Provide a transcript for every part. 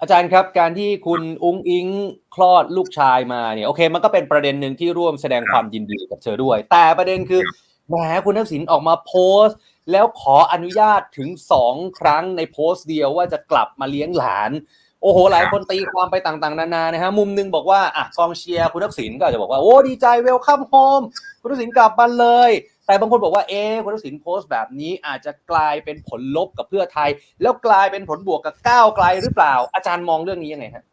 อาจารย์ครับการที่คุณอุ้งอิงคลอดลูกชายมาเนี่ยโอเค มันก็เป็นประเด็นหนึ่งที่ร่วมแสดงความยินดีกับเธอด้วย แต่ประเด็นคือแหมคุณทักษิณออกมาโพสต์ แล้วขออนุญาตถึงสองครั้งในโพสต์เดียวว่าจะกลับมาเลี้ยงหลาน โอ้โห หลายคนตีความไปต่างๆ นานานะฮะมุมหนึงบอกว่าอะกองเชียร์คุณทักษิณก็อาจจะบอกว่าโอ้ดีใจเวลคัมโฮมคุณทักษิณกลับมาเลย แต่บางคนบอกว่าเอ๊ะคุณทักษิณโพสต์แบบนี้อาจจะกลายเป็นผลลบกับเพื่อไทย แล้วกลายเป็นผลบวกกับก้าวไกลหรือเปล่า อาจารย์มองเรื่องนี้ยังไงฮะ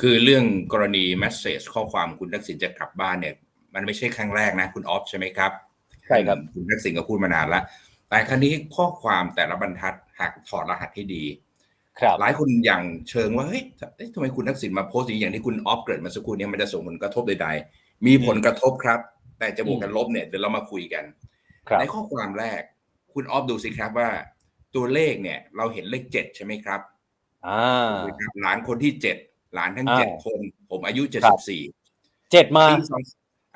คือเรื่องกรณีแมสเซจข้อความคุณทักษิณจะกลับบ้านเนี่ย มันไม่ใช่ครั้งแรกนะ คุณออฟใช่ไหมครับใช่ครับคุณทักษิณก็พูดมานานแล้วแต่ครั้นี้ข้อความแต่ละบรรทัดหากถอดรหัสให้ดีครับหลายคนอย่างเชิงว่าเฮ้ยเอ๊ะทำไมคุณทักษิณมาโพสต์อย่างที่คุณออฟเกิดมาสักครู่เนี้มันจะส่งผลกระทบใดๆมีผลกระทบครับ แต่จะบวกกันลบเนี่ยเดี๋ยวเรามาคุยกันครับในข้อความแรก คุณออฟดูสิครับว่า ตัวเลขเนี่ย เราเห็นเลขเจ็ดใช่ไหมครับอ่านะครับหลานคนที่เจ็ดหลานทั้งอ่าเจ็ดคน ผมอายุเจ็ดครัสิบบสี่เจ็ดมาปีสอง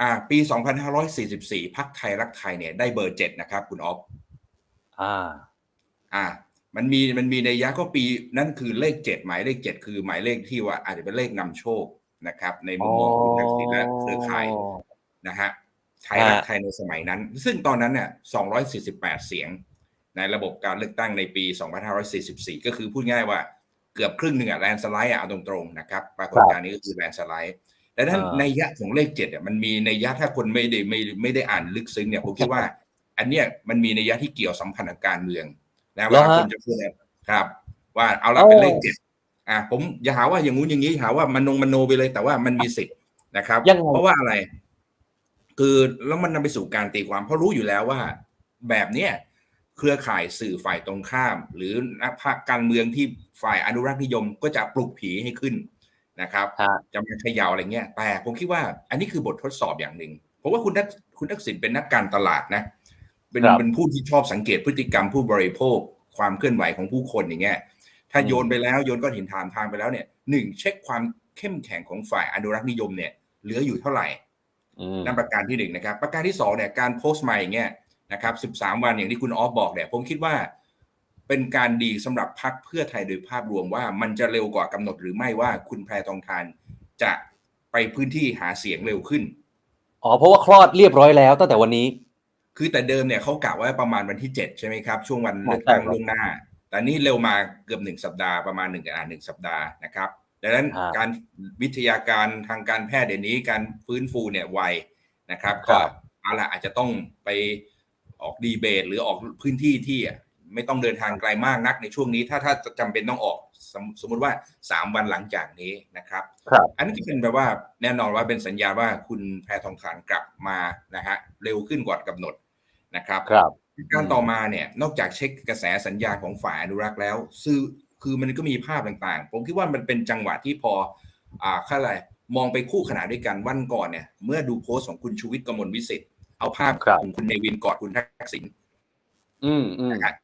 อ่า ปีสองพันห้าร้อยสี่สิบสี่พักไทยรักไทยเนี่ยได้เบอร์เจ็ดนะครับ คุณออฟอ่า อ่ามันมีมันมีในยยะก็ปีนั่นคือเลขเจ็ดหมายเลขเจ็ดคือหมายเลขที่ว่าอาจจะเป็นเลขนำโชคนะครับ ในมุมมองของคุณทักษิณและเครือข่ายนะฮะ ไทยรักไทยในสมัยนั้น ซึ่งตอนนั้นเนี่ย248 เสียง ในระบบการเลือกตั้งในปี 2544 ก็คือพูดง่ายว่าเกือบครึ่งหนึ่งอะแลนสไลด์อะเอาตรงๆนะครับปรากฏการณ์นี้ก็คือแลนสไลด์ดังนั้นอ่าในยยะของเลขเจ็ดอะมันมีในยยะถ้าคนไม่ได้ไม่ไม่ได้อ่านลึกซึ้งเนี่ยผมคิดว่า อันเนี้ยมันมีในยยะที่เกี่ยวสัมพันธ์กับการเมืองนะเวลาคนจะพูดเนี่ยครับ ว่าเอาละเป็นเลขเจ็ดอ่าผมอย่าหาว่าอย่างงู้นอย่างนี้หาว่ามันนงมันโนไปเลยแต่ว่ามันมีสิทธิ์นะครับยังไงเพราะว่าอะไร คือแล้วมันนำไปสู่การตีความเพราะรู้อยู่แล้วว่า แบบเนี้ยเครือข่ายสื่อฝ่ายตรงข้าม หรือนักพรรคการเมืองที่ฝ่ายอนุรักษ์นิยมก็จะปลุกผีให้ขึ้นนะครับฮะจะมาเขย่าอะไรเงี้ย แต่ผมคิดว่าอันนี้คือบททดสอบอย่างหนึ่งผมว่าคุณทักคุณทักษิณเป็นนักการตลาดนะ เป็นครับเป็นผู้ที่ชอบสังเกตพฤติกรรมผู้บริโภค ความเคลื่อนไหวของผู้คนอย่างเงี้ยถ้าอืมโยนไปแล้วโยนก้อนหินถามทางไปแล้วเนี่ยหนึ่งเช็คความเข้มแข็งของฝ่ายอนุรักษ์นิยมเนี่ยเหลืออยู่เท่าไหร่อืม นั่นประการที่หนึ่งนะครับ ประการที่สองเนี่ยการโพสต์ใหม่อย่างเงี้ยนะครับสิบสามวันอย่างที่คุณออฟบอกเนี่ยผมคิดว่าเป็นการดีสำหรับพรรคเพื่อไทยโดยภาพรวมว่ามันจะเร็วกว่ากำหนดหรือไม่ว่าคุณแพรทองทานจะไปพื้นที่หาเสียงเร็วขึ้น อ๋อเพราะว่าคลอดเรียบร้อยแล้วตั้งแต่วันนี้ คือแต่เดิมเนี่ยเขากะไว้ประมาณวันที่เจ็ดใช่ไหมครับ ช่วงวันครับเลือกตั้งใช่ครับล่วงหน้า แต่นี่เร็วมาเกือบหนึ่งสัปดาห์ประมาณหนึ่งอ่าหนึ่งสัปดาห์นะครับ ดังนั้นอ่าการวิทยาการทางการแพทย์เดี๋ยวนี้การฟื้นฟูเนี่ยไวนะครับครัก็บเอาละอาจจะต้องไปออกดีเบต หรือออกพื้นที่ที่ไม่ต้องเดินทางไกลมากนักในช่วงนี้ ถ้าถ้าจำเป็นต้องออกสมสมมุติว่าสามวันหลังจากนี้นะครับครับอันนี้ก็เป็นแบบว่าแน่นอนว่าเป็นสัญญาณว่าคุณแพรทองทานกลับมานะฮะเร็วขึ้นกว่ากำหนดนะครับครับการต่อมาเนี่ยนอกจากเช็คกระแสสัญญาณของฝ่ายอนุรักษ์แล้วซื้อ คือมันก็มีภาพต่างๆ ผมคิดว่ามันเป็นจังหวะที่พออ่าค่าอะไรมองไปคู่ขนานด้วยกันวันก่อนเนี่ย เมื่อดูโพสต์ของคุณชูวิทย์กมลวิสิทธิ์เอาภาพครับของคุณเนวินกอดคุณทักษิณอืมอืมนะครับ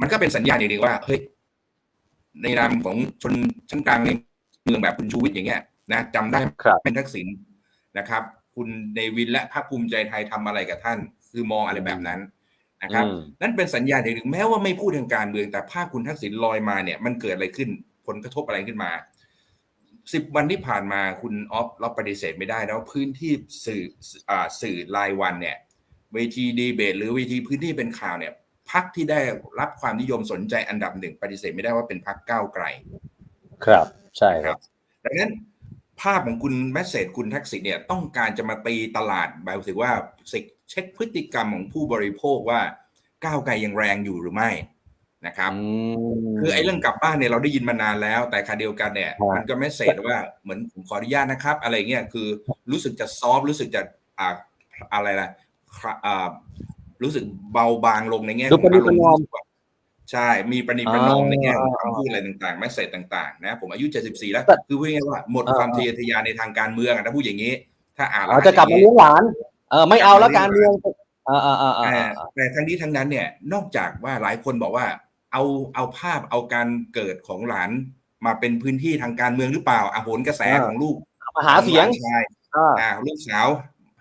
มันก็เป็นสัญญาณอย่างหนึ่งว่าเฮ้ยในนามของชนชั้นกลางในเมืองแบบคุณชูวิทย์อย่างเงี้ยนะจำได้ครับเป็นทักษิณนะครับ คุณเนวินและพรรคภูมิใจไทยทำอะไรกับท่าน คือมองอะไรแบบนั้น นะครับอืมนั่นเป็นสัญญาณอย่างหนึ่งแม้ว่าไม่พูดทางการเมืองแต่ภาพคุณทักษิณลอยมาเนี่ยมันเกิดอะไรขึ้นผลกระทบอะไรขึ้นมาสิบวันที่ผ่านมาคุณออฟเราปฏิเสธไม่ได้นะว่าพื้นที่สื่ออ่าสื่อรายวันเนี่ยเวทีดีเบต หรือเวทีพื้นที่เป็นข่าวเนี่ยพักที่ได้รับความนิยมสนใจอันดับหนึ่งปฏิเสธไม่ได้ว่าเป็นพักก้าวไกล ครับใช่นะคครัรับบดังนั้นภาพของคุณแมสเซจคุณทักษิณเนี่ยต้องการจะมาตีตลาดหมายถึงว่า เช็คพฤติกรรมของผู้บริโภคว่าก้าวไกลยังแรงอยู่หรือไม่นะครับอืมคือไอ้เรื่องกลับบ้านเนี่ยเราได้ยินมานานแล้ว แต่คาเดียวกันเนี่ยครับมันก็ไม่เสร็จว่าเหมือนผมขออนุญาตนะครับ อะไรเงี้ยคือรู้สึกจะซอฟต์รู้สึกจะอ่าอะไรล่ะครับอ่ารู้สึกเบาบางลงในแง่ดูประนีประนอมใช่มีประนีประนอมอ่าในแง่ของคำพูดอะไรต่างๆไม่เสร็จต่าง ๆ นะ ผมอายุ 74 แล้วแต่คือพูดง่ายๆว่าหมดอ่าความทะเยอทะยานในทางการเมืองอะถ้าพูดอย่างนี้ ถ้าอ่านอ๋อจะกลับมาเลี้ยงหลาน เออไม่เอาแล้วการเมืองอ่าอ่าอ่าอ่าแต่อ่าแต่ทั้งนี้ทั้งนั้นเนี่ย นอกจากว่าหลายคนบอกว่า เอาเอาภาพเอาการเกิดของหลานมาเป็นพื้นที่ทางการเมืองหรือเปล่าอาโหนกระแสของลูกมาหาเสียงของหลานชายอ่าอ่าลูกสาว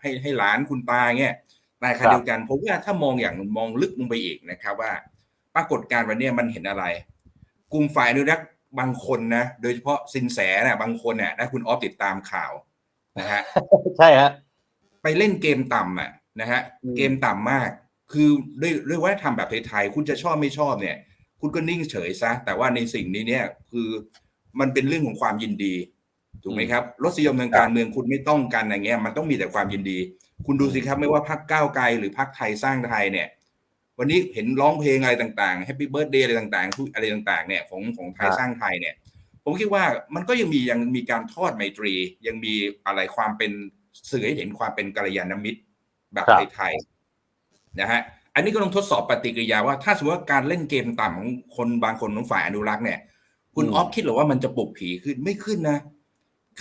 ให้ให้หลานคุณตาเงี้ยแต่ขครัณะบเดียวกันผมว่าถ้ามองอย่างมองลึกลงไปอีกนะครับว่า ปรากฏการณ์วันเนี้ยมันเห็นอะไร กลุ่มฝ่ายอนุรักษ์บางคนนะ โดยเฉพาะสินแสเนี่ยบางคนเนี่ยถ้าคุณออฟติดตามข่าวนะฮะใช่ฮะ ไปเล่นเกมต่ำอะนะฮะอืมเกมต่ำมาก คือด้วยด้วยวัฒนธรรมแบบไทยๆคุณจะชอบไม่ชอบเนี่ย คุณก็นิ่งเฉยซะ แต่ว่าในสิ่งนี้เนี่ยคือมันเป็นเรื่องของความยินดี ถูกไหมครับรสนิยมทางการเมืองคุณไม่ต้องกันอย่างเงี้ยมันต้องมีแต่ความยินดี คุณดูสิครับไม่ว่าพรรคก้าวไกลหรือพรรคไทยสร้างไทยเนี่ย วันนี้เห็นร้องเพลงอะไรต่างๆแฮปปี้เบิร์ดเดย์อะไรต่างๆทุกอะไรต่างๆเนี่ยของของไทยครับสร้างไทยเนี่ย ผมคิดว่ามันก็ยังมียังมีการทอดไมตรียังมีอะไรความเป็น สื่อให้เห็นความเป็นกัลยาณมิตรแบบครับไทยๆนะฮะอันนี้ก็ต้องทดสอบปฏิกิริยาว่าถ้าสมมติว่าการเล่นเกมต่ำของคนบางคนของฝ่ายอนุรักษ์เนี่ย คุณอืมออฟคิดเหรือว่ามันจะปลุกผีขึ้นไม่ขึ้นนะ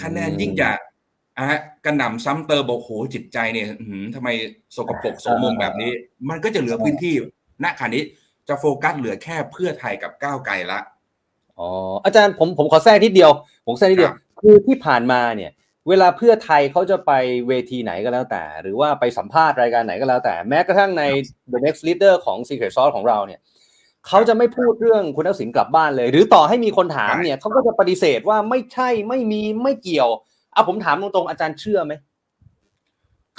คะแนนอืมยิ่งจะอะฮะกระหน่ำซ้ำเติมบอกโหจิตใจเนี่ยอื้อหือทำไมสกปรกโสมมแบบนี้ มันก็จะเหลือพื้นที่ณขณะนี้จะโฟกัสเหลือแค่เพื่อไทยกับก้าวไกลละอ๋ออาจารย์ผมผมขอแทรกนิดเดียว ผมแทรกนิดเดียวครับคือที่ผ่านมาเนี่ย เวลาเพื่อไทยเขาจะไปเวทีไหนก็แล้วแต่ หรือว่าไปสัมภาษณ์รายการไหนก็แล้วแต่ แม้กระทั่งใน The Next Leader ของ Secret Sauce ของเราเนี่ยเขาจะไม่พูดเรื่องคุณทักษิณกลับบ้านเลย หรือต่อให้มีคนถามเนี่ยเขาก็จะปฏิเสธว่าไม่ใช่ไม่มีไม่เกี่ยวเอาผมถามตรงๆอาจารย์เชื่อไหม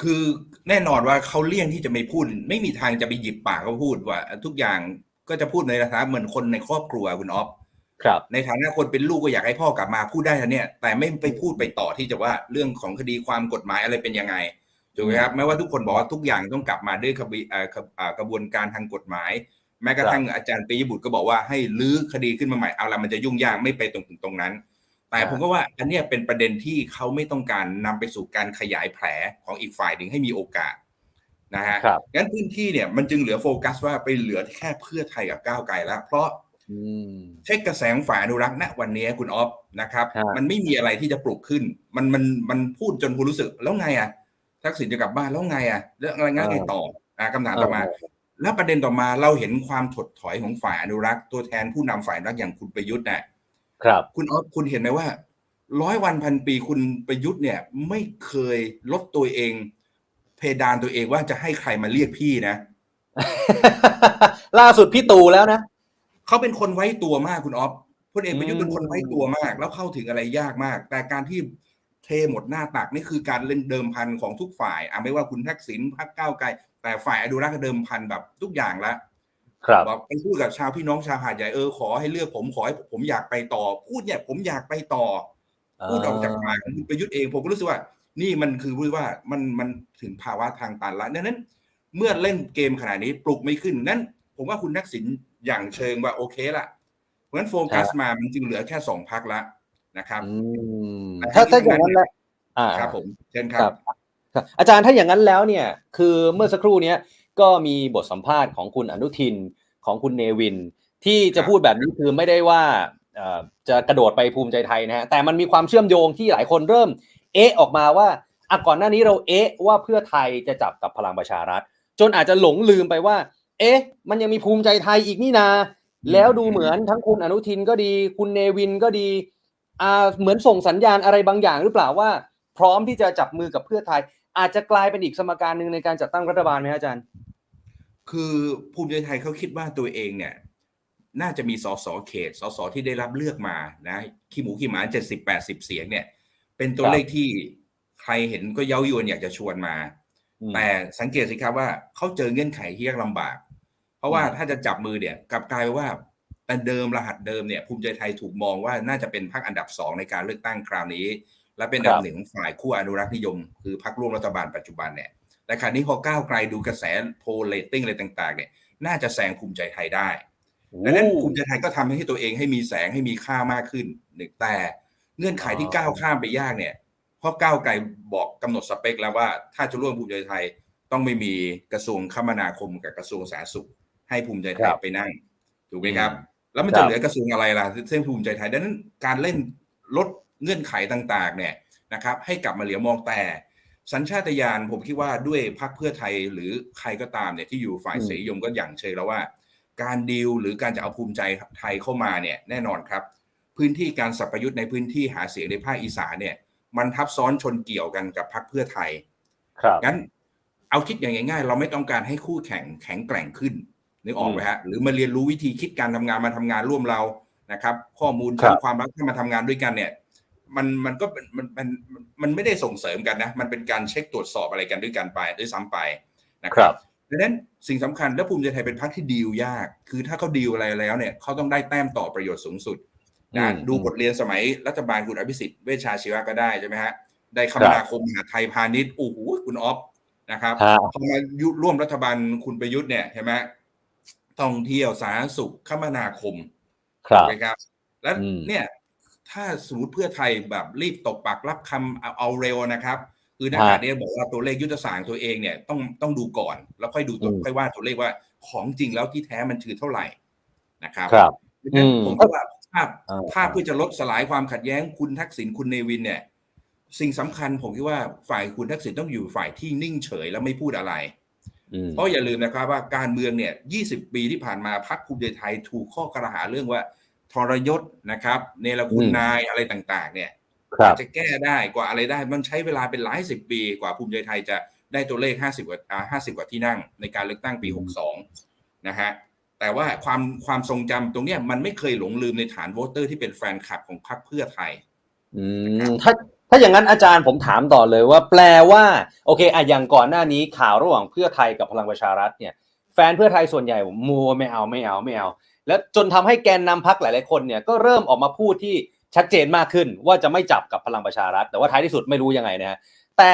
คือแน่นอนว่าเขาเลี่ยงที่จะไม่พูด ไม่มีทางจะไปหยิบปากเขาพูดว่า ทุกอย่างก็จะพูดในฐานะเหมือนคนในครอบครัวคุณออฟ ครับ ในฐานะคนเป็นลูกก็อยากให้พ่อกลับมาพูดได้นะเนี่ยแต่ไม่ไปพูดไปต่อที่จะว่าเรื่องของคดีความกฎหมายอะไรเป็นยังไงถูกไหมครับแม้ว่าทุกคนบอกว่าทุกอย่างต้องกลับมาด้วยกระบเอ่อเอ่อกระบวนการทางกฎหมาย แม้กระทั่งอาจารย์ปียบุตรก็บอกว่าให้ลื้อคดีขึ้นมาใหม่เอาละมันจะยุ่งยากไม่ไปตรงถึงตรงนั้น แต่ผมก็ว่าอันเนี้ยเป็นประเด็นที่เขาไม่ต้องการนำไปสู่การขยายแผลของอีกฝ่ายหนึ่งให้มีโอกาสนะฮะครับงั้นพื้นที่เนี่ยมันจึงเหลือโฟกัสว่าไปเหลือแค่เพื่อไทยกับก้าวไกลแล้ว เพราะอืม เช็คกระแสของฝ่ายอนุรักษ์ณวันนี้คุณออฟนะครับฮะมันไม่มีอะไรที่จะปลุกขึ้น มันมันมันพูดจนคุณรู้สึกแล้วไงอะทักษิณจะกลับบ้านแล้วไงอะแล้วอะไรงั้นไงต่ออะคำถามต่อมา แล้วประเด็นต่อมาเราเห็นความถดถอยของฝ่ายอนุรักษ์ตัวแทนผู้นำฝ่ายอนุรักษ์อย่างคุณประยุทธ์น่ะครับ คุณออฟคุณเห็นไหมว่าร้อยวันพันปีคุณประยุทธ์เนี่ย ไม่เคยลดตัวเอง เพดานตัวเองว่าจะให้ใครมาเรียกพี่นะ ล่าสุดพี่ตู่แล้วนะ เขาเป็นคนไว้ตัวมากคุณออฟพลเอกประยุทธ์อืมเป็นคนไว้ตัวมาก แล้วเข้าถึงอะไรยากมาก แต่การที่เทหมดหน้าตักนี่คือการเล่นเดิมพันของทุกฝ่ายอะไม่ว่าคุณทักษิณพรรคก้าวไกล แต่ฝ่ายอนุรักษ์ก็เดิมพันแบบทุกอย่างละครับบอกไปพูดกับชาวพี่น้องชาวหาดใหญ่เออขอให้เลือกผมขอให้ผมอยากไปต่อ พูดเนี่ยผมอยากไปต่อ พูดออกจากปากของคุณประยุทธ์เองผมก็รู้สึกว่า นี่มันคือพูดว่ามันมันถึงภาวะทางตันแล้วดังนั้น เมื่อเล่นเกมขนาดนี้ปลุกไม่ขึ้นนั้น ผมว่าคุณทักษิณอย่างเชิงว่าโอเคละเพราะฉะนั้นโฟกัสมามันจึงเหลือแค่สองพักละนะครับอืมแต่ถ้าทั้ถ้างอย่างนั้นนี้แล้วอ่าครับผมเช่นคครัรับบครับ อาจารย์ถ้าอย่างนั้นแล้วเนี่ย คือเมื่อสักครู่เนี้ยก็มีบทสัมภาษณ์ของคุณอนุทินของคุณเนวิน ที่จะครับพูดแบบนี้คือไม่ได้ว่าเอ่อจะกระโดดไปภูมิใจไทยนะฮะแต่มันมีความเชื่อมโยงที่หลายคนเริ่ม เอะออกมาว่าอะก่อนหน้านี้เราเอะว่าเพื่อไทยจะจับกับพลังประชารัฐ จนอาจจะหลงลืมไปว่า เอ๊ะ มันยังมีภูมิใจไทยอีกนี่นา แล้วดูเหมือนทั้งคุณอนุทินก็ดี คุณเนวินก็ดีอ่าเหมือนส่งสัญญาณอะไรบางอย่างหรือเปล่าว่า พร้อมที่จะจับมือกับเพื่อไทย อาจจะกลายเป็นอีกสมการหนึ่งในการจัดตั้งรัฐบาลไหมอาจารย์ คือภูมิใจไทยเขาคิดว่าตัวเองเนี่ย น่าจะมีสสเขตสสที่ได้รับเลือกมานะขี้หมูขี้หมาเจ็ดสิบแปดสิบเสียงเนี่ย เป็นตัวครับเลขที่ใครเห็นก็เย้ายวนอยากจะชวนมาอืมแต่สังเกตสิครับว่าเขาเจอเงื่อนไขที่ยากลำบากเพ ราะว่าอืมถ้าจะจับมือเนี่ยกลับกลายเป็นว่าแต่เดิมรหัสเดิมเนี่ยภูมิใจไทยถูกมองว่าน่าจะเป็นพรรคอันดับสองในการเลือกตั้งคราวนี้ และเป็นอันดับหนึ่งของฝ่ายคู่อนุรักษ์นิยม คือพรรคร่วมรัฐบาลปัจจุบันเนี่ยแต่คราวนี้พอก้าวไกลดูกระแสโพลเรตติ้งอะไรต่างๆเนี่ยน่าจะแซงภูมิใจไทยได้ดังนั้นภูมิใจไทยก็ทำให้ตัวเองให้มีแสงให้มีค่ามากขึ้นหนึ่งแต่เงื่อนไขที่ก้าวข้ามไปยากเนี่ยเพราะก้าวไกลบอกกำหนดสเปคแล้วว่าถ้าจะร่วมภูมิใจไทยต้องไม่มีกระทรวงคมนาคมกับกระทรวงสาธารณสุข ให้ภูมิใจไทยไปนั่งถูกไหมครับ แล้วมันจะเหลือกระทรวงอะไรล่ะเส้นภูมิใจไทยดังนั้นการเล่นลดเงื่อนไขต่าง ๆ เนี่ยนะครับ ให้กลับมาเหลียวมองแต่สัญชาตญาณผมคิดว่าด้วยพรรคเพื่อไทยหรือใครก็ตามเนี่ยที่อยู่ฝ่ายอืมเสรีนิยมก็อย่างเชยแล้วว่า การดีลหรือการจะเอาภูมิใจไทยเข้ามาเนี่ยแน่นอนครับ พื้นที่การสับประยุทธ์ในพื้นที่หาเสียงในภาคอีสานเนี่ยมันทับซ้อนชนเกี่ยวกันกับพรรคเพื่อไทย ครับงั้นเอาคิดอย่างง่ายๆ เราไม่ต้องการให้คู่แข่งแข็งแกร่งขึ้น นึกออกไหมฮะหรือมาเรียนรู้วิธีคิดการทำงานมาทำงานร่วมเรานะครับ ข้อมูลครับทั้งความรักที่มาทำงานด้วยกันเนี่ย มันมันก็เป็นมันมันมันมันไม่ได้ส่งเสริมกันนะ มันเป็นการเช็คตรวจสอบอะไรกันด้วยกันไปด้วยซ้ำไปนะคครัรับบดังนั้นสิ่งสำคัญและภูมิใจไทยเป็นพรรคที่ดีลยาก คือถ้าเขาดีลอะไรแล้วเนี่ยเขาต้องได้แต้มต่อประโยชน์สูงสุดนะอืมดูบทเรียนสมัยรัฐบาลคุณอภิสิทธิ์เวชชาชีวะก็ได้ใช่ไหมฮะได้คครัมบนาคมมหาดไทยพาณิชย์โอ้โหคุณออฟนะครับฮะพอมายุร่วมรัฐบาลคุณประยุทธ์เนี่ยใช่ไหม ท่องเที่ยวสาธารณสุขคมนาคมครับนะครับ และอืมเนี่ยถ้าสมมติเพื่อไทยแบบรีบตกปากรับคำเอาเอาเร็วนะครับ คือนักฮะข่าวเนี่ยบอกว่าตัวเลขยุทธศาสตร์ตัวเองเนี่ยต้องต้องดูก่อน แล้วค่อยดูตัวอืมค่อยว่าตัวเลขว่าของจริงแล้วที่แท้มันคือเท่าไหร่นะครับครับดังนั้นอืมผมคิดว่าภาพอ่าภาพเพื่อจะลดสลายความขัดแย้งคุณทักษิณคุณเนวินเนี่ย สิ่งสำคัญผมคิดว่าฝ่ายคุณทักษิณต้องอยู่ฝ่ายที่นิ่งเฉยแล้วไม่พูดอะไรอืม เพราะอย่าลืมนะครับว่าการเมืองเนี่ย 20 ปีที่ผ่านมาพรรคภูมิใจไทยถูกข้อกล่าวหาเรื่องว่าทรยศนะครับ เนรคุณอืมนายอะไรต่างๆ เนี่ยครับจะแก้ได้กว่าอะไรได้มันใช้เวลาเป็นหลายสิบปีกว่าภูมิใจไทยจะได้ตัวเลข 50 กว่าอ่า50 กว่าที่นั่งในการเลือกตั้งปี 62 นะฮะแต่ว่าความความทรงจำตรงเนี้ยมันไม่เคยหลงลืมในฐานโวเตอร์ที่เป็นแฟนคลับของพรรคเพื่อไทยอืครับมถ้า ถ้าอย่างนั้นอาจารย์ผมถามต่อเลยว่าแปลว่าโอเคอะอย่างก่อนหน้านี้ข่าวระหว่างเพื่อไทยกับพลังประชารัฐเนี่ยแฟนเพื่อไทยส่วนใหญ่มัวไม่เอาไม่เอาไม่เอา แล้วจนทำให้แกนนำพักหลาย ๆ คนเนี่ยก็เริ่มออกมาพูดที่ชัดเจนมากขึ้นว่าจะไม่จับกับพลังประชารัฐ แต่ว่าท้ายที่สุดไม่รู้ยังไงนะฮะแต่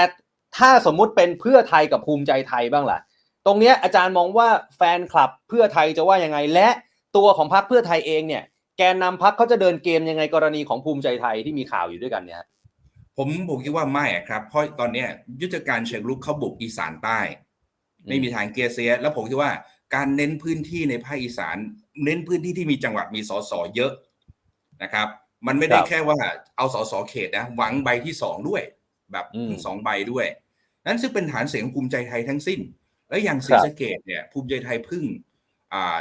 ถ้าสมมุติเป็นเพื่อไทยกับภูมิใจไทยบ้างล่ะ ตรงเนี้ยอาจารย์มองว่าแฟนคลับเพื่อไทยจะว่ายังไง และตัวของพรรคเพื่อไทยเองเนี่ยแกนนำพักเขาจะเดินเกมยังไงกรณีของภูมิใจไทยที่มีข่าวอยู่ด้วยกันเนี่ย ผมผมคิดว่าไม่อะครับ เพราะตอนเนี้ยยุทธการเชิงลุกเขาบุกอีสานใต้ ไม่มีทางเกียร์เสีย แล้วผมคิดว่าการเน้นพื้นที่ในภาคอีสาน เน้นพื้นที่ที่มีจังหวัดมีสสเยอะนะครับ มันไม่ได้ครับแค่ว่าเอาสสเขตนะหวังใบที่สองด้วย แบบอืมถึงสองใบด้วย นั้นซึ่งเป็นฐานเสียงของภูมิใจไทยทั้งสิ้น และอย่างศรีครับสะเกดเนี่ยภูมิใจไทยเพึ่งอ่า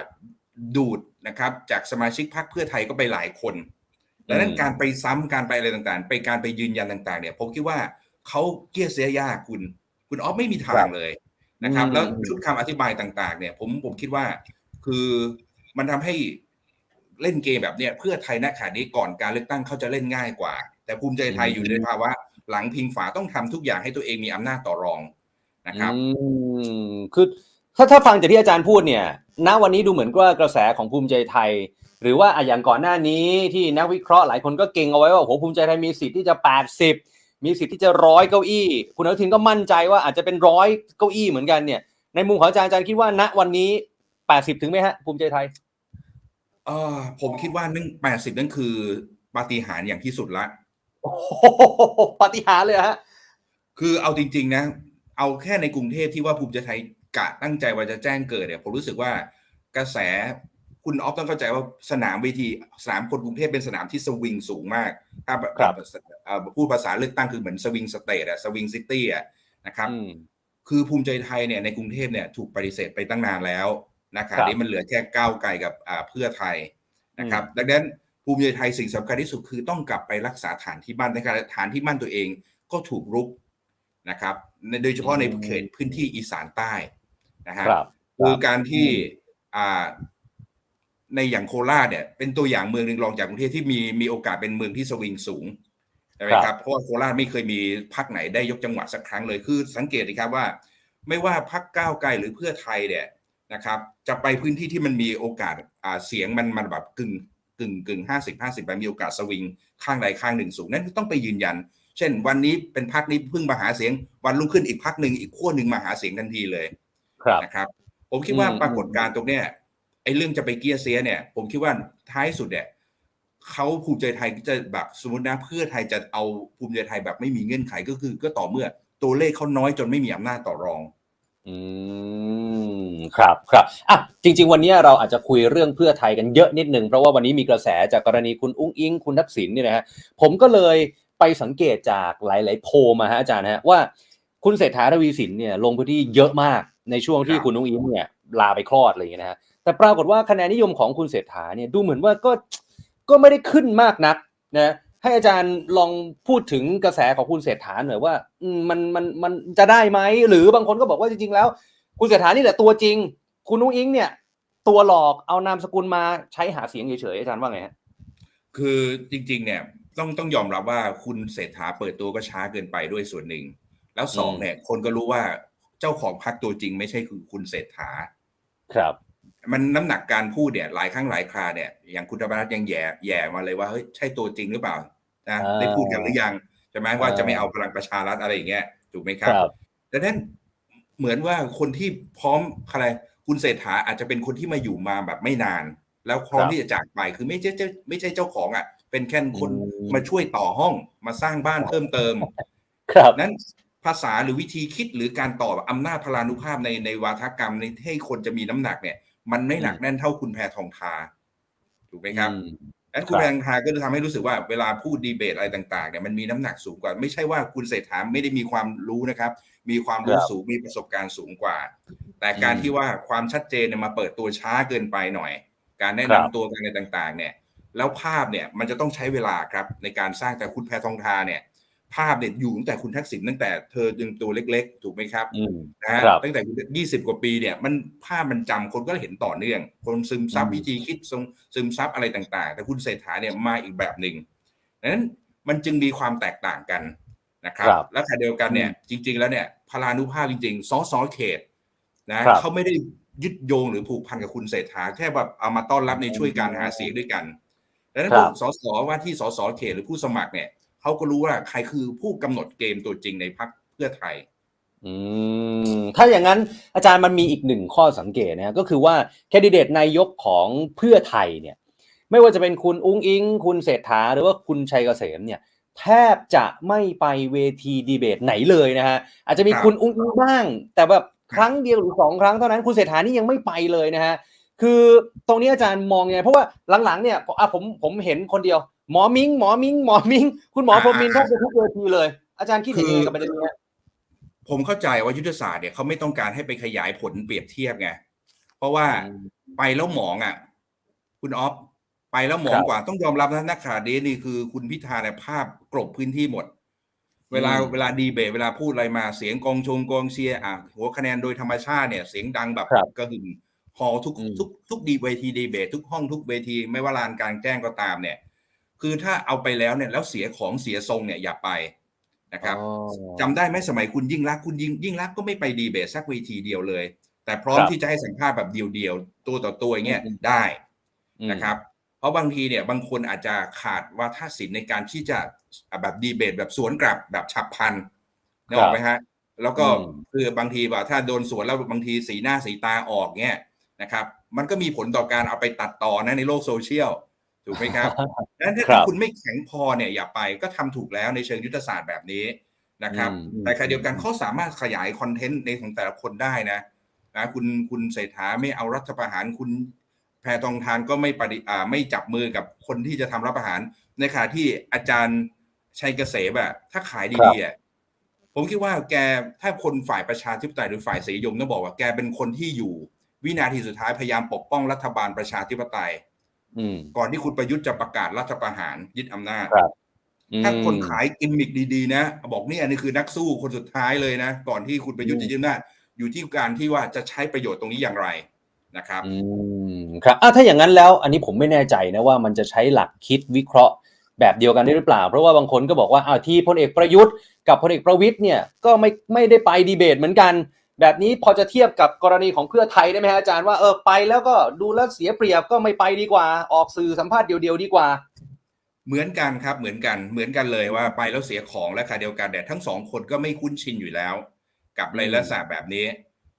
ดูดนะครับจากสมาชิกพรรคเพื่อไทยก็ไปหลายคน ดังนั้นการไปซ้ำการไปอะไรต่างๆ ไปการไปยืนยันต่าง ๆ เนี่ย ผมคิดว่าเขาเกลี้ยเสียยากคุณ คุณออฟไม่มีทางเลยนะครับอืมแล้วชุดคำอธิบายต่าง ๆ เนี่ย ผมผมคิดว่า คือมันทำให้เล่นเกมแบบเนี้ยเพื่อไทยณขณะนี้ก่อนการเลือกตั้งเขาจะเล่นง่ายกว่า แต่ภูมิใจไทยอยู่ในภาวะหลังพิงฝาต้องทำทุกอย่างให้ตัวเองมีอำนาจต่อรองนะครับอืมคือถ้าถ้าฟังจากที่อาจารย์พูดเนี่ย ณวันนี้ดูเหมือนว่ากระแสของภูมิใจไทย หรือว่าอะอย่างก่อนหน้านี้ที่นักวิเคราะห์หลายคนก็เก่งเอาไว้ว่าโอ้โหภูมิใจไทยมีสิทธิ์ที่จะ 80 มีสิทธิ์ที่จะร้อยเก้าอี้ คุณอนุทินก็มั่นใจว่าอาจจะเป็นร้อยเก้าอี้เหมือนกันเนี่ย ในมุมของอาจารย์อาจารย์คิดว่าณวันนี้ 80 ถึงไหมฮะภูมิใจไทยเออผมคิดว่านั่นแปดสิบนั่นคือปาฏิหาริย์อย่างที่สุดละโอ้โหปาฏิหาริย์เลยเหรอฮะคือเอาจริง ๆ นะ เอาแค่ในกรุงเทพที่ว่าภูมิใจไทยกะตั้งใจว่าจะแจ้งเกิดเนี่ยผมรู้สึกว่ากระแส คุณออฟต้องเข้าใจว่าสนามเวทีสนามคนกรุงเทพเป็นสนามที่สวิงสูงมาก ถ้าแบบครับเอ่อพูดภาษาเลือกตั้งคือเหมือนสวิงสเตทอะสวิงซิตี้อะนะครับอืมคือภูมิใจไทยเนี่ยในกรุงเทพเนี่ยถูกปฏิเสธไปตั้งนานแล้วนะครับครับนี้มันเหลือแค่ก้าวไกลกับอ่าเพื่อไทยนะครับ ดังนั้นภูมิใจไทยสิ่งสำคัญที่สุดคือต้องกลับไปรักษาฐานที่บ้านในขณะฐานที่บ้านตัวเองก็ถูกรุกนะครับในโดยเฉพาะในอืมเขตพื้นที่อีสานใต้นะฮะครับคือการที่อืมอ่า ในอย่างโคราชเนี่ยเป็นตัวอย่างเมืองหนึ่งรองจากกรุงเทพที่มีมีโอกาสเป็นเมืองที่สวิงสูงใช่ไหมครับเพราะว่าโคราชไม่เคยมีพักไหนได้ยกจังหวัดสักครั้งเลยคือ สังเกตดีครับว่า ไม่ว่าพักก้าวไกลหรือเพื่อไทยเนี่ยนะครับ จะไปพื้นที่ที่มันมีโอกาสอ่าเสียงมันมันแบบกึ่งกึ่งกึ่งห้าสิบห้าสิบไปมีโอกาสสวิงข้างใดข้างหนึ่งสูงนั่นต้องไปยืนยัน เช่น วันนี้เป็นพักนี้เพิ่งมาหาเสียง วันรุ่งขึ้นอีกพักหนึ่งอีกขั้วหนึ่งมาหาเสียงทันทีเลยครับนะครับ ผมคิดว่าอืมปรากฏการณ์ตรงเนี้ย ไอ้เรื่องจะไปเกียร์เสียเนี่ย ผมคิดว่าท้ายสุดเนี่ยเขาภูมิใจไทยจะแบบสมมตินะเพื่อไทยจะเอาภูมิใจไทยแบบไม่มีเงื่อนไขก็คือ ก็ต่อเมื่อตัวเลขเขาน้อยจนไม่มีอำนาจต่อรอง อืมครับครับอะจริง ๆ วันนี้เราอาจจะคุยเรื่องเพื่อไทยกันเยอะนิดหนึ่งเพราะว่าวันนี้มีกระแสจากกรณีคุณอุ้งอิงคุณทักษิณเนี่ยนะฮะผมก็เลยไปสังเกตจากหลาย ๆ โพลมาฮะอาจารย์ฮะว่าคุณเศรษฐาทวีสินเนี่ยลงพื้นที่เยอะมากในช่วงที่คุณอุ้งอิงเนี่ยลาไปคลอดอะไรอย่างเงี้ยนะฮะ แต่ปรากฏว่าคะแนนนิยมของคุณเศรษฐาเนี่ยดูเหมือนว่าก็ก็ไม่ได้ขึ้นมากนักนะให้อาจารย์ลองพูดถึงกระแสของคุณเศรษฐาหน่อยว่าอืมมันมันมันจะได้ไหมหรือบางคนก็บอกว่าจริงๆแล้ว คุณเศรษฐานี่แหละตัวจริง คุณนุ้งอิงเนี่ย ตัวหลอกเอานามสกุลมาใช้หาเสียงเฉยๆอาจารย์ว่าไงฮะคือจริง ๆ เนี่ยต้องต้องยอมรับว่าคุณเศรษฐาเปิดตัวก็ช้าเกินไปด้วยส่วนหนึ่ง แล้วสองอืมเนี่ยคนก็รู้ว่าเจ้าของพรรคตัวจริง ไม่ใช่คือคุณเศรษฐาครับ มันน้ำหนักการพูดเนี่ยหลายครั้งหลายคราเนี่ยอย่างคุณธรรมนัฐยังแย่แย่มาเลยว่าเฮ้ยใช่ตัวจริงหรือเปล่านะอ่าได้พูดกันหรือยังใช่ไหมว่าอ่าจะไม่เอาพลังประชารัฐอะไรอย่างเงี้ยถูกไหมคครับรับดังนั้นเหมือนว่าคนที่พร้อมอะไรคุณเศรษฐาอาจจะเป็นคนที่มาอยู่มาแบบไม่นาน แล้วพร้อมครับที่จะจากไปคือไม่ใช่เจ้าไม่ใช่เจ้าของอะ เป็นแค่คนอืมมาช่วยต่อห้องมาสร้างบ้านเพิ่มเติม ครับนั้นภาษาหรือวิธีคิดหรือการต่ออำนาจพลานุภาพในในวาทกรรมในให้คนจะมีน้ำหนักเนี่ย มันไม่หนักแน่นเท่าคุณแพทองทาถูกไหมครับอืมนั้นคุณครับแพทองทาก็จะทำให้รู้สึกว่าเวลาพูดดีเบตอะไรต่างๆเนี่ยมันมีน้ำหนักสูงกว่า ไม่ใช่ว่าคุณเศรษฐาไม่ได้มีความรู้นะครับ มีความรู้ครับสูงมีประสบการณ์สูงกว่า แต่การอืมที่ว่าความชัดเจนเนี่ยมาเปิดตัวช้าเกินไปหน่อย การแนะครันำบตัวกันอะไรต่างๆ เนี่ย แล้วภาพเนี่ยมันจะต้องใช้เวลาครับในการสร้างแต่คุณแพทองทาเนี่ย ภาพเนี่ยอยู่ตั้งแต่คุณทักษิณตั้งแต่เธอยังตัวเล็กๆ ถูกไหมครับอืมนะฮะครับตั้งแต่ยี่สิบกว่าปีเนี่ยมันภาพมันจำคนก็เห็นต่อเนื่อง คนซึมซับอืมวิธีคิดซึมซึมซับอะไรต่าง ๆ แต่คุณเศรษฐาเนี่ยมาอีกแบบหนึ่งดังนั้นมันจึงมีความแตกต่างกันนะครับครับและขณะเดียวกันเนี่ยจริง ๆ แล้วเนี่ยพลานุภาพจริงๆสอสอเขตนะครับเขาไม่ได้ยึดโยงหรือผูกพันกับคุณเศรษฐาแค่แบบเอามาต้อนรับในช่วยการหาเสียงด้วยกันดังนั้นครับสสว่าที่สสเขตหรือผู้สมัครเนี่ย เขาก็รู้ว่าใครคือผู้กำหนดเกมตัวจริงในพรรคเพื่อไทย อืมถ้าอย่างนั้นอาจารย์มันมีอีกหนึ่งข้อสังเกตนะฮะก็คือว่าแคนดิเดตนายกของเพื่อไทยเนี่ย ไม่ว่าจะเป็นคุณอุ้งอิง คุณเศรษฐาหรือว่าคุณชัยเกษมเนี่ยแทบจะไม่ไปเวทีดีเบตไหนเลยนะฮะอาจจะมีครับคุณอุ้งอิงบ้าง แต่แบบครั้งเดียวหรือสองครั้งเท่านั้นคุณเศรษฐานี่ยังไม่ไปเลยนะฮะคือตรงนี้อาจารย์มองยังไงเพราะว่าหลังๆเนี่ยอะผมผมเห็นคนเดียว หมอมิงหมอมิงหมอมิงคุณหมอพรหมินทร์แทบจะทุกเวทีเลย อาจารย์คิดเห็นยังไงกับประเด็นนี้ฮะผมเข้าใจว่ายุทธศาสตร์เนี่ยเขาไม่ต้องการให้ไปขยายผลเปรียบเทียบไงเพราะว่าไปแล้วหมองอะ คุณออฟไปแล้วหมองครับกว่าต้องยอมรับนะนักข่าวเดนี่คือคุณพิธาเนี่ยภาพกลบพื้นที่หมด เวลาอืมเวลาดีเบตเวลาพูดอะไรมาเสียงกองชงกองเชียร์อะหัวคะแนนโดยธรรมชาติเนี่ย เสียงดังแบบครับกระหึ่มฮอลล์ทุกอืมทุกทุกดีเวทีดีเบตทุกห้องทุกเวที ไม่ว่าลานกลางแจ้งก็ตามเนี่ย คือถ้าเอาไปแล้วเนี่ยแล้วเสียของเสียทรงเนี่ยอย่าไปนะครับอ๋อจำได้ไหมสมัยคุณยิ่งรักษณ์คุณยิ่งยิ่งรักษณ์ก็ไม่ไปดีเบตสักเวทีเดียวเลย แต่พร้อมครับที่จะให้สัมภาษณ์แบบเดียวๆตัวต่อตัวอย่างเงี้ยอืมได้อืมนะครับ เพราะบางทีเนี่ยบางคนอาจจะขาดวาทศิลป์ในการที่จะแบบดีเบตแบบสวนกลับแบบฉับพลันนึกออกไหมฮะแล้วก็อืมคือบางทีว่าถ้าโดนสวนแล้วบางทีสีหน้าสีตาออกเนี่ยนะครับ มันก็มีผลต่อการเอาไปตัดต่อนะในโลกโซเชียล ถูกไหมครับดังนั้นครัถ้าบคุณไม่แข็งพอเนี่ยอย่าไปก็ทำถูกแล้วในเชิงยุทธศาสตร์แบบนี้นะครับอืมแต่ขณะเดียวกันเขาสามารถขยายคอนเทนต์ในของแต่ละคนได้นะนะคุณคุณเศรษฐาไม่เอารัฐประหารคุณแพทองทานก็ไม่ปฏิอ่าไม่จับมือกับคนที่จะทำรัฐประหาร ในขณะที่อาจารย์ชัยเกษมอะถ้าขายดีๆอะผมคิดว่าแกถ้าคนฝ่ายประชาธิปไตยหรือฝ่ายเสรีนิยมต้องบอกว่าแกเป็นคนที่อยู่ วินาทีสุดท้ายพยายามปกป้องรัฐบาลประชาธิปไตยอืม ก่อนที่คุณประยุทธ์จะประกาศรัฐประหารยึดอำนาจครับถ้าคนขายกิมมิกดีๆ นะ บอกเนี่ยนี่คือนักสู้คนสุดท้ายเลยนะ ก่อนที่คุณประยุทธ์จะยึดอำนาจอยู่ที่การที่ว่าจะใช้ประโยชน์ตรงนี้อย่างไรนะครับอืมครับอะถ้าอย่างนั้นแล้ว อันนี้ผมไม่แน่ใจนะว่ามันจะใช้หลักคิดวิเคราะห์แบบเดียวกันได้หรือเปล่า เพราะว่าบางคนก็บอกว่าอ้าวที่พลเอกประยุทธ์กับพลเอกประวิตยเนี่ยก็ไม่ไม่ได้ไปดีเบตเหมือนกัน แบบนี้พอจะเทียบกับกรณีของเพื่อไทยได้ไหมฮะอาจารย์ว่าเออไปแล้วก็ดูแล้วเสียเปรียบก็ไม่ไปดีกว่า ออกสื่อสัมภาษณ์เดียวๆดีกว่า เหมือนกันครับเหมือนกันเหมือนกันเลยว่าไปแล้วเสียของและค่ะเดียวกันแต่ทั้งสองคนก็ไม่คุ้นชินอยู่แล้ว กับในลักษณะแบบนี้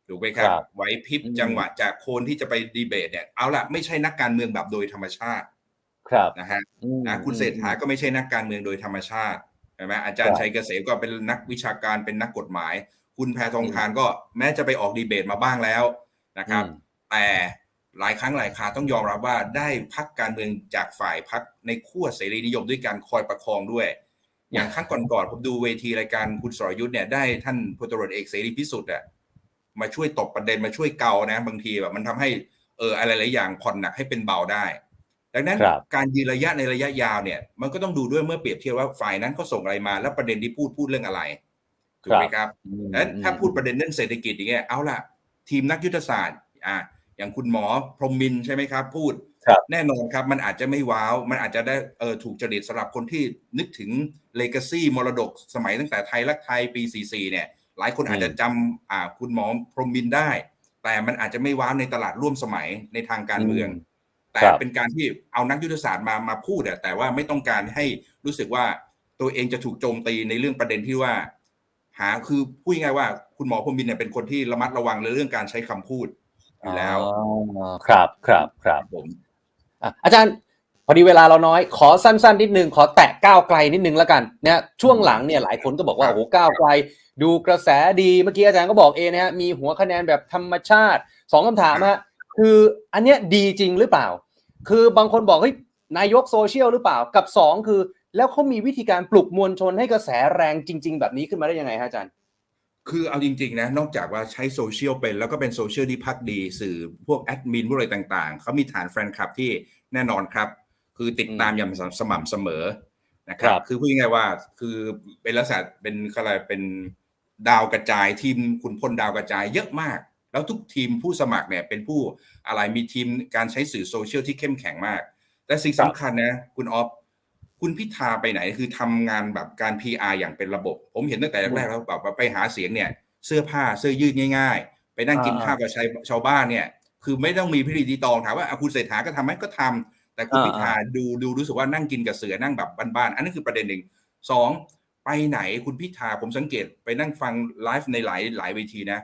ถูกไหมครับ ครับไหวพริบอืมจังหวะจากโคนที่จะไปดีเบตเนี่ยเอาละไม่ใช่นักการเมืองแบบโดยธรรมชาติครับนะฮะ อืม นะคุณเศรษฐาก็ไม่ใช่นักการเมืองโดยธรรมชาติใช่ไหมอาจารครัย์บชัยเกษมก็เป็นนักวิชาการเป็นนักกฎหมาย คุณแพทองทานก็แม้จะไปออกดีเบตมาบ้างแล้วนะครับอืมแต่หลายครั้งหลายคราต้องยอมรับว่าได้พักการเมืองจากฝ่ายพักในขั้วเสรีนิยมด้วยการคอยประคองด้วย อย่างครั้งก่อนๆผมดูเวทีรายการคุณสรยุทธ์เนี่ยได้ท่านพลตำรวจเอกเสรีพิสุทธิ์อะมาช่วยตบประเด็นมาช่วยเกานะ บางทีแบบมันทำให้เอออะไรหลายอย่างผ่อนหนักให้เป็นเบาได้ ดังนั้นครับการยืนระยะในระยะยาวเนี่ย มันก็ต้องดูด้วยเมื่อเปรียบเทียบว่าฝ่ายนั้นเขาส่งอะไรมา แล้วประเด็นที่พูดพูดเรื่องอะไร ถูกไหมครับอืมดังนั้นถ้าพูดประเด็นเรื่องเศรษฐกิจอย่างเงี้ยเอาล่ะ ทีมนักยุทธศาสตร์อะอย่างคุณหมอพรหมมินทร์ใช่ไหมครับ พูดครับแน่นอนครับ มันอาจจะไม่ว้าว มันอาจจะได้เออถูกจริตสำหรับคนที่นึกถึงเลก a ซี่มรดกสมัยตั้งแต่ไทยรักไทยปี 44 เนี่ย หลายคนอาจจะจำอ่าคุณหมอพรหมบินได้ แต่มันอาจจะไม่ว้าวในตลาดร่วมสมัยในทางการเมือง แต่ครับเป็นการที่เอานักยุทธศาสตร์มามาพูดอะแต่ว่าไม่ต้องการให้รู้สึกว่าตัวเองจะถูกโจมตีในเรื่องประเด็นที่ว่า หาคือพูดง่ายๆว่าคุณหมอพรหมบินเนี่ยเป็นคนที่ระมัดระวังในเรื่องการใช้คำพูดอยู่แล้วอ๋อครับครับครับผมอะอาจารย์พอดีเวลาเราน้อยขอสั้นๆนิดนึงขอแตะก้าวไกลนิดนึงแล้วกันเนี่ยช่วงหลังเนี่ยหลายคนก็บอกว่าครับโอ้โหก้าวไกล ดูกระแสดีเมื่อกี้อาจารย์ก็บอกเองนะฮะมีหัวคะแนนแบบธรรมชาติสองคำถามฮะคืออันเนี้ยดีจริงหรือเปล่า คือบางคนบอกเฮ้ยนายกโซเชียลหรือเปล่ากับสองคือ แล้วเขามีวิธีการปลุกมวลชนให้กระแสแรงจริง ๆ แบบนี้ขึ้นมาได้ยังไงฮะอาจารย์ คือเอาจริง ๆ นะ นอกจากว่าใช้โซเชียลเป็น แล้วก็เป็นโซเชียลที่พักดี สื่อพวกแอดมินพวกอะไรต่างๆ เขามีฐานแฟนคลับที่แน่นอนครับ คือติดตามอย่างสม่ำเสมอนะครับครับคือพูดง่ายๆว่าคือเป็นลักษณะเป็นอะไรเป็นดาวกระจายทีมคุณพลดาวกระจายเยอะมาก แล้วทุกทีมผู้สมัครเนี่ยเป็นผู้อะไรมีทีมการใช้สื่อโซเชียลที่เข้มแข็งมาก แต่สิ่งสำคัญนะคุณออฟ คุณพิธาไปไหนคือทำงานแบบการ PR อย่างเป็นระบบ ผมเห็นตั้งแต่แรกๆแล้วแบบว่าไปหาเสียงเนี่ย เสื้อผ้าเสื้อยืดง่าย ๆ ไปนั่งกินอ่าข้าวกับชาวชาวบ้านเนี่ย คือไม่ต้องมีพิธีรีตองถามว่าอะคุณเศรษฐาก็ทำไหมก็ทำแต่คุณอ่าพิธาดูดูรู้สึกว่านั่งกินกับเสือนั่งแบบบ้านๆอันนั้นคือประเด็นหนึ่งสองไปไหนคุณพิธาผมสังเกตไปนั่งฟังไลฟ์ในหลายหลายเวทีนะ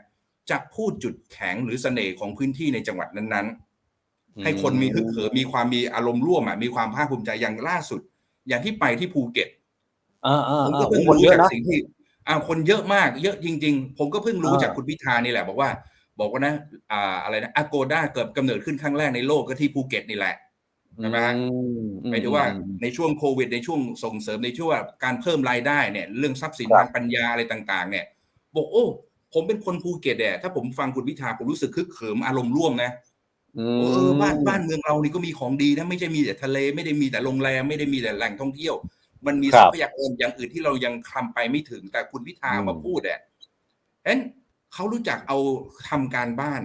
จะพูดจุดแข็งหรือเสน่ห์ของพื้นที่ในจังหวัดนั้นๆ ให้คนมีฮึกเหิมมีความมีอารมณ์ร่วมอะมีความภาคภูมิใจอย่างล่าสุด อย่างที่ไปที่ภูเก็ตอ่าอ่าผมอ่าก็เพิ่งคนรู้เยอะจากนะสิ่งที่อ่าคนเยอะมากเยอะจริง ๆ ผมก็เพิ่งรู้อ่าจากคุณพิธานี่แหละ บอกว่า บอกว่านะ อ่าอะไรนะอโกด้าเกิดกำเนิดขึ้นครั้งแรกในโลกก็ที่ภูเก็ตนี่แหละใช่ไหมฮะอืหมายถึงว่าอืมในช่วงโควิดในช่วงส่งเสริมในช่วงการเพิ่มรายได้เนี่ย เรื่องทรัพย์สินครับทางปัญญาอะไรต่าง ๆ เนี่ย บอกโอ้ ผมเป็นคนภูเก็ตเนี่ยถ้าผมฟังคุณพิธาผมรู้สึกคึกเขิมอารมณ์ร่วมนะอื เอมอบ้านบ้านเมืองเรานี่ก็มีของดีนะไม่ใช่มีแต่ทะเลไม่ได้มีแต่โรงแรมไม่ได้มีแต่แหล่งท่องเที่ยว มันมีครัทบรัพยากรอย่างอื่นที่เรายังคลำไปไม่ถึง แต่คุณพิธาอืมมาพูดเนี่ยเอ็นเขารู้จักเอาทำการบ้าน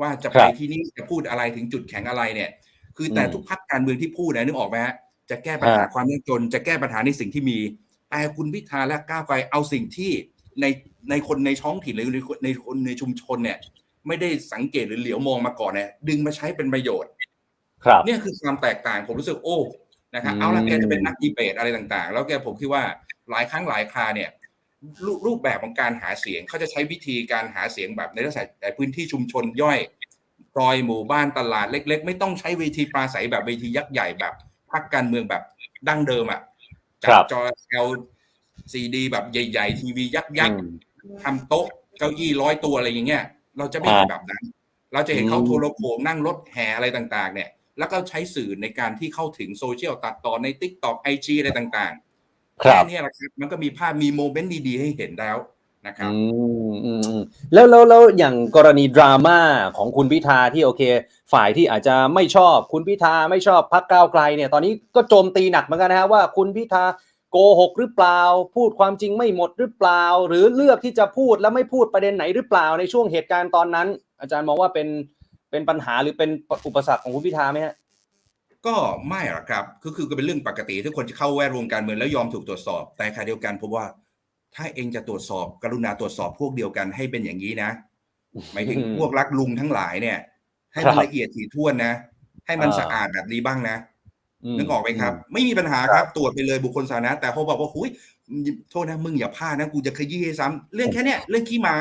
ว่าจะครัไปบที่นี่จะพูดอะไรถึงจุดแข็งอะไรเนี่ย คือแต่อืมทุกพักการเมืองที่พูดนะนึกออกไหมฮะจะแก้ปัญหาฮะความยากจน จะแก้ปัญหาในสิ่งที่มี แต่คุณพิธาและก้าวไกลเอาสิ่งที่ในในคนในท้องถิ่นหรือในคนในคนในชุมชนเนี่ย ไม่ได้สังเกตหรือเหลียวมองมาก่อนเนี่ยดึงมาใช้เป็นประโยชน์ ครับ เนี่ยคือความแตกต่างผมรู้สึกโอ้นะครับอืมเอาละแกจะเป็นนักดีเบตอะไรต่างๆ แล้วแกผมคิดว่าหลายครั้งหลายคราเนี่ยรรูปแบบของการหาเสียงเขาจะใช้วิธีการหาเสียงแบบในลักษณะแต่พื้นที่ชุมชนย่อยรอยหมู่บ้านตลาดเล็ก ๆ ไม่ต้องใช้เวทีปราศัยแบบเวทียักษ์ใหญ่แบบพรรคการเมืองแบบดั้งเดิมอะจัครัดบจอ L ซีดีแบบใหญ่ ๆ ทีวียักษ์ยักษ์อืมทำโต๊ะเก้าอี้ร้อยตัวอะไรอย่างเงี้ย เราจะไม่เห็นอ่าแบบนั้น เราจะเห็นเขาอืมโทรโขงนั่งรถแห่อะไรต่าง ๆ เนี่ย แล้วก็ใช้สื่อในการที่เข้าถึงโซเชียลตัดต่อใน t ิ k t o k ไอจีอะไรต่างๆครับแค่เนี้แหละครับมันก็มีภาพมีโมเมนต์ดีๆ ให้เห็นแล้วนะครับอืมอืมอืมแล้วแล้วแล้วอย่างกรณีดราม่าของคุณพิธาที่โอเค ฝ่ายที่อาจจะไม่ชอบคุณพิธาไม่ชอบพักก้าวไกลเนี่ย ตอนนี้ก็โจมตีหนักเหมือนกันนะฮะว่าคุณพิธา โกหกหรือเปล่า พูดความจริงไม่หมดหรือเปล่า หรือเลือกที่จะพูดแล้วไม่พูดประเด็นไหนหรือเปล่าในช่วงเหตุการณ์ตอนนั้น อาจารย์มองว่าเป็นเป็นปัญหาหรือเป็นอุปสรรคของคุณพิธาไหมฮะก็ไม่หรอกครับก็คือก็เป็นเรื่องปกติทุกคนจะเข้าแวดวงการเมืองแล้วยอมถูกตรวจสอบ แต่ขณะเดียวกันผมว่า ถ้าเองจะตรวจสอบ กรุณาตรวจสอบพวกเดียวกันให้เป็นอย่างนี้นะหมายถึงอืมพวกรักลุงทั้งหลายเนี่ย ให้ครัมันบละเอียดถี่ถ้วนนะ ให้มันอ่าสะอาดแบบนี้บ้างนะม นึกออกไหมครับ ไม่มีปัญหาครับตรวจไปเลยบุคคลสาธารณะแต่เขาบอกว่าหุยโทษนะมึงอย่าพลาดนะกูจะขยี้ให้ซ้ำเรื่องแค่เนี้ยเรื่องขี้หมา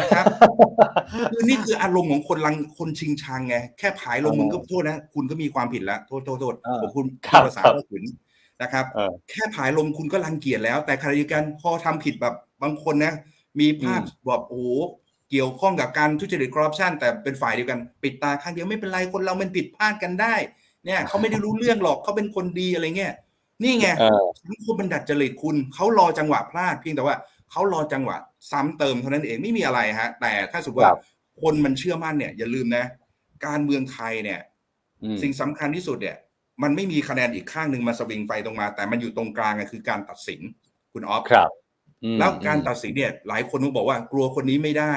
นะครับคือนี่คืออารมณ์ของคนลังคนชิงชังไงแค่ผายลงอ๋อมึงก็โทษนะ คุณก็มีความผิดแล้วโทษโทษโทษอ่าผมคุณครับภาษาครับก็ถึงนะครับเออแค่ผายลมคุณก็รังเกียจแล้ว แต่ขณะเดียวกันพอทำผิดแบบบางคนนะ มีภาพอืมแบบโอ้โหเกี่ยวข้องกับการทุจริตคอร์รัปชันแต่เป็นฝ่ายเดียวกัน ปิดตาข้างเดียวไม่เป็นไรคนเรามันผิดพลาดกันได้ เนี่ยเขาไม่ได้รู้เรื่องหรอกเขาเป็นคนดีอะไรเงี้ยนี่ไงเออสังคมมันดัดจริตคุณเขารอจังหวะพลาดเพียงแต่ว่าเขารอจังหวะซ้ำเติมเท่านั้นเองไม่มีอะไรฮะ แต่ถ้าสมมติครัว่าบคนมันเชื่อมั่นเนี่ย อย่าลืมนะ การเมืองไทยเนี่ยอืมสิ่งสำคัญที่สุดเนี่ย มันไม่มีคะแนนอีกข้างหนึ่งมาสวิงไฟตรงมา แต่มันอยู่ตรงกลางอะคือการตัดสินคุณออฟครับอืมแล้วการตัดสินเนี่ย หลายคนก็บอกว่ากลัวคนนี้ไม่ได้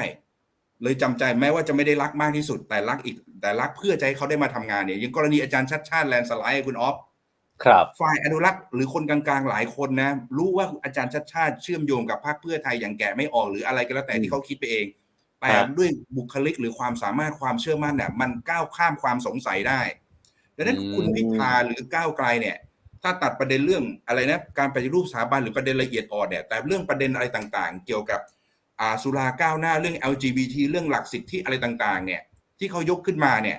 เลยจำใจแม้ว่าจะไม่ได้รักมากที่สุด แต่รักอีก แต่รักเพื่อจะให้เขาได้มาทำงานเนี่ยอย่างกรณีอาจารย์ชัดชาติแลนด์สไลด์คุณออฟครับฝ่ายอนุรักษ์หรือคนกลางๆหลายคนนะ รู้ว่าอาจารย์ชัดชาติเชื่อมโยงกับพรรคเพื่อไทยอย่างแกะไม่ออกหรืออะไรก็แล้วแต่อืมที่เขาคิดไปเอง แต่ครับด้วยบุคลิกหรือความสามารถความเชื่อมั่นเนี่ยมันก้าวข้ามความสงสัยได้ดังนั้นอืมคุณพิธาหรือก้าวไกลเนี่ย ถ้าตัดประเด็นเรื่องอะไรนะการปฏิรูปสถาบันหรือประเด็นละเอียดอ่อนเนี่ยแต่เรื่องประเด็นอะไรต่างๆ เกี่ยวกับอ่า สุราก้าวหน้าเรื่อง LGBT เรื่องหลักสิทธิอะไรต่างๆ เนี่ยที่เขายกขึ้นมาเนี่ย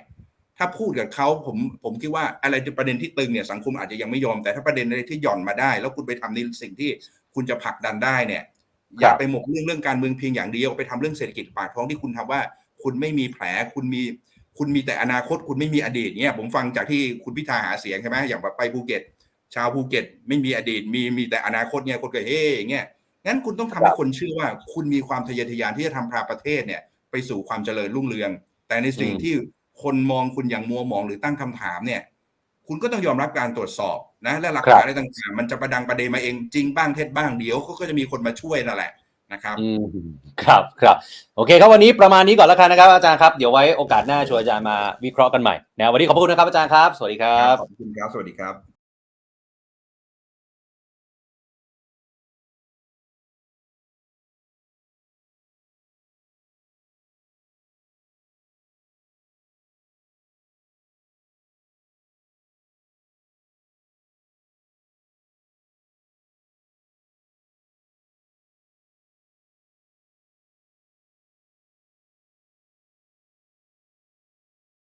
ถ้าพูดกับเขาผมผมคิดว่าอะไรที่ประเด็นที่ตึงเนี่ยสังคมอาจจะยังไม่ยอมแต่ถ้าประเด็นอะไรที่หย่อนมาได้ แล้วคุณไปทำในสิ่งที่คุณจะผลักดันได้เนี่ย อย่าไปหมกเรื่องเรื่องการเมืองเพียงอย่างเดียวไปทำเรื่องเศรษฐกิจปากท้องที่คุณทำว่า คุณไม่มีแผลคุณมีคุณมีแต่อนาคตคุณไม่มีอดีตเนี่ยผมฟังจากที่คุณพิธาหาเสียงใช่ไหมอย่างแบบไปภูเก็ต ชาวภูเก็ต ไม่มีอดีตมีมีแต่อนาคตเนี่ยคนก็เฮ้อย่างเงี้ย งั้นคุณต้องทำให้คนเชื่อว่า คุณมีความทะเยอทะยานที่จะทำพาประเทศเนี่ย ไปสู่ความเจริญรุ่งเรือง แต่ในสิ่งอืมที่คนมองคุณอย่างมัวหมองหรือตั้งคำถามเนี่ย คุณก็ต้องยอมรับการตรวจสอบนะและหลักฐานอะไรต่างๆ มันจะประดังประเดมาเองจริงบ้างเท็จบ้างเดี๋ยวเขาก็จะมีคนมาช่วยนั่นแหละนะครับอืมครับครับโอเคครับวันนี้ประมาณนี้ก่อนแล้วกันนะครับอาจารย์ครับเดี๋ยวไว้โอกาสหน้าชวนอาจารย์มาวิเคราะห์กันใหม่นะวันนี้ขอบพระคุณนะครับอาจารย์ครับ สวัสดีครับขอบคุณครับสวัสดีครับ